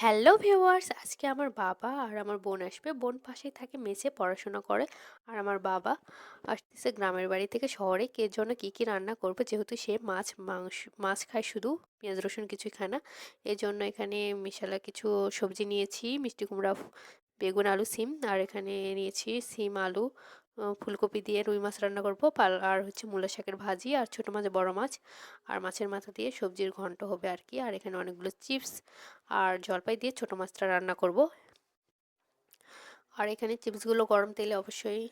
Hello viewers, আজকে আমার বাবা আর আমার বোন আসবে। বোন পাশেই থাকে মেসে পড়াশোনা করে। আর আমার বাবা আসতেছে গ্রামের বাড়ি থেকে শহরে। কে জন্য কী কী রান্না করবে? যেহেতু সে মাছ, মাংস, মাছ খায় শুধু, পেঁয়াজ, রসুন কিছুই খায় না। এই জন্য এখানে মিশালা কিছু সবজি নিয়েছি, মিষ্টি কুমড়া, বেগুন, আলু, সিম। আর এখানে নিয়েছি সিম, আলু ফুলকপি দিয়ে রুই মাছ রান্না করব। আর হচ্ছে মূলা শাকের ভাজি আর ছোটো মাছ, বড় মাছ। আর মাছের মাথা দিয়ে সবজির ঘন্ট হবে আর কি। আর এখানে অনেকগুলো চিপস আর জলপাই দিয়ে ছোটো মাছটা রান্না করব। আর এখানে চিপসগুলো গরম তেলে অবশ্যই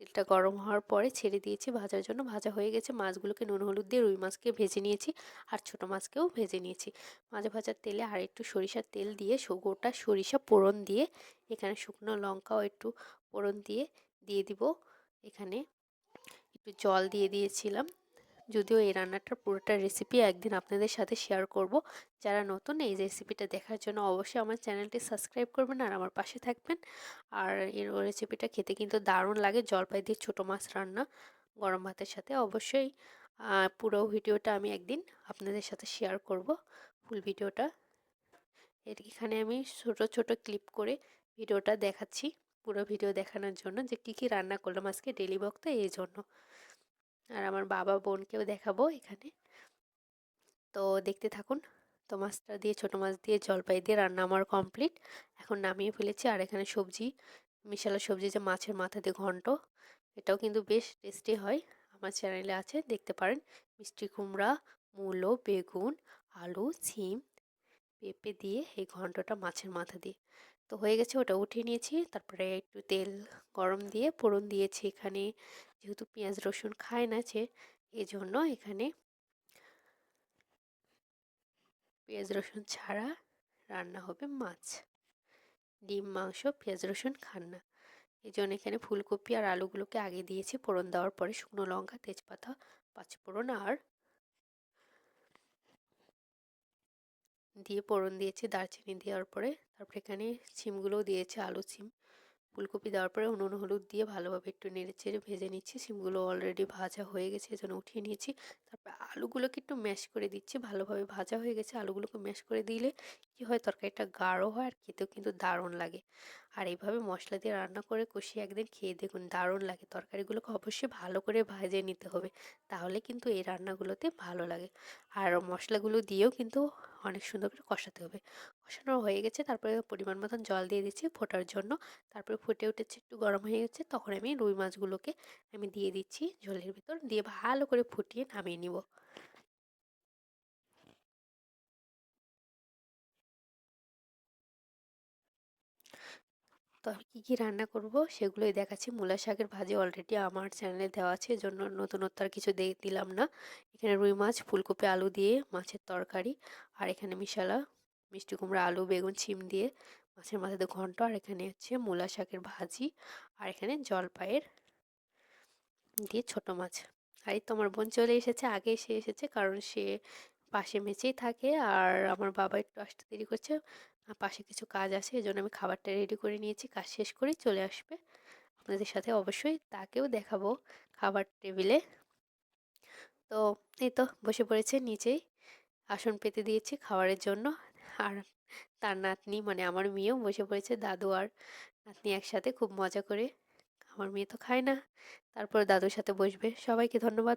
তেলটা গরম হওয়ার পরে ছেড়ে দিয়েছি ভাজার জন্য। ভাজা হয়ে গেছে। মাছগুলোকে নুন, হলুদ দিয়ে রুই মাছকে ভেজে নিয়েছি আর ছোটো মাছকেও ভেজে নিয়েছি। মাছ ভাজার তেলে আর একটু সরিষার তেল দিয়ে গোটা সরিষা পোড়ন দিয়ে এখানে শুকনো লঙ্কাও একটু পোড়ন দিয়ে দিয়ে দিব এখানে। একটু জল দিয়ে দিয়েছিলাম। যদিও এই রান্নাটার পুরোটা রেসিপি একদিন আপনাদের সাথে শেয়ার করব। যারা নতুন এই রেসিপিটা দেখার জন্য অবশ্যই আমার চ্যানেলটি সাবস্ক্রাইব করবেন আর আমার পাশে থাকবেন। আর এর রেসিপিটা খেতে কিন্তু দারুণ লাগে জলপাই দিয়ে ছোটো মাছ রান্না গরম ভাতের সাথে। অবশ্যই পুরো ভিডিওটা আমি একদিন আপনাদের সাথে শেয়ার করব ফুল ভিডিওটা। এখানে আমি ছোট ছোট ক্লিপ করে ভিডিওটা দেখাচ্ছি। পুরো ভিডিও দেখানোর জন্য যে কী কী রান্না করলাম আজকে ডেলি বক্তা এই জন্য। আর আমার বাবা বোনকেও দেখাবো এখানে। তো দেখতে থাকুন, তো মাছটা দিয়ে, ছোটো মাছ দিয়ে জলপাই দিয়ে রান্না আমার কমপ্লিট। এখন নামিয়ে ফেলেছি, আর এখানে সবজি, মিশালা সবজি যে মাছের মাথা দিয়ে ঘন্ট, এটাও কিন্তু বেশ টেস্টি হয়। আমার চ্যানেলে আছে, দেখতে পারেন। মিষ্টি কুমড়া, মূলো, বেগুন, আলু সিম পেঁপে দিয়ে এই ঘন্টটা মাছের মাথা দিয়ে। তো হয়ে গেছে ওটা উঠিয়ে নিয়েছি। তারপরে একটু তেল গরম দিয়ে ফোড়ন দিয়েছি এখানে। যেহেতু পেঁয়াজ, রসুন খায় না সে জন্য এখানে পেঁয়াজ, রসুন ছাড়া রান্না হবে মাছ। ডিম, মাংস, পেঁয়াজ, রসুন খান না। এই জন্য এখানে ফুলকপি আর আলুগুলোকে আগে দিয়েছি। ফোড়ন দেওয়ার পরে শুকনো লঙ্কা, তেজপাতা, পাঁচফোড়ন আর দিয়ে ফোড়ন দিয়েছি দারচিনি দেওয়ার পরে। তারপরে এখানে সিমগুলোও দিয়েছে, আলু সিম ফুলকপি দেওয়ার পরে নুন, হলুদ দিয়ে ভালোভাবে একটু নেড়ে চেড়ে ভেজে নিচ্ছি। সিমগুলো অলরেডি ভাজা হয়ে গেছে, এজন্য উঠিয়ে নিয়েছি। তারপর আলুগুলোকে একটু ম্যাশ করে দিচ্ছি, ভালোভাবে ভাজা হয়ে গেছে। আলুগুলোকে ম্যাশ করে দিলে কি হয়, তরকারিটা গাঢ় হয় আর খেতেও কিন্তু দারুণ লাগে। আর এইভাবে মশলা দিয়ে রান্না করে কষিয়ে একদিন খেয়ে দেখুন, দারুণ লাগে। তরকারিগুলোকে অবশ্যই ভালো করে ভাজে নিতে হবে, তাহলে কিন্তু এই রান্নাগুলোতে ভালো লাগে। আর মশলাগুলো দিয়েও কিন্তু অনেক সুন্দর করে কষাতে হবে। কষানো হয়ে গেছে, তারপরে পরিমাণ মতন জল দিয়ে দিচ্ছি ফোটার জন্য। তারপরে ফুটে উঠেছে, একটু গরম হয়ে গেছে, তখন আমি রুই মাছগুলোকে আমি দিয়ে দিচ্ছি ঝোলের ভিতর, দিয়ে ভালো করে ফুটিয়ে নামিয়ে নিব। তো আমি কী কী রান্না করব সেগুলোই দেখাচ্ছি। মূলা শাকের ভাজি অলরেডি আমার চ্যানেলে দেওয়া আছে জন্য নতুনত্ব আর কিছু দিলাম না। এখানে রুই মাছ, ফুলকপি, আলু দিয়ে মাছের তরকারি আর এখানে মিশালা, মিষ্টি কুমড়া, আলু, বেগুন ছিম দিয়ে মাছের মাথাতে ঘন্ট আর এখানে হচ্ছে মূলা শাকের ভাজি আর এখানে জলপাইয়ের দিয়ে ছোট মাছ। আর এই তোমার বোন চলে এসেছে, আগে এসে এসেছে কারণ সে পাশে মেচেই থাকে আর আমার বাবা একটু আসতে দেরি করছে। পাশে কিছু কাজ আছে এই জন্য আমি খাবারটা রেডি করে নিয়েছি, কাজ শেষ করেই চলে আসবে। আপনাদের সাথে অবশ্যই তাকেও দেখাবো খাবার টেবিলে তো এই তো বসে পড়েছে নিচেই, আসন পেতে দিয়েছি খাবারের জন্য। আর তার নাতনি মানে আমার মেয়েও বসে পড়েছে, দাদু আর নাতনি একসাথে খুব মজা করে। আমার মেয়ে তো খায় না, তারপর দাদুর সাথে বসবে। সবাইকে ধন্যবাদ।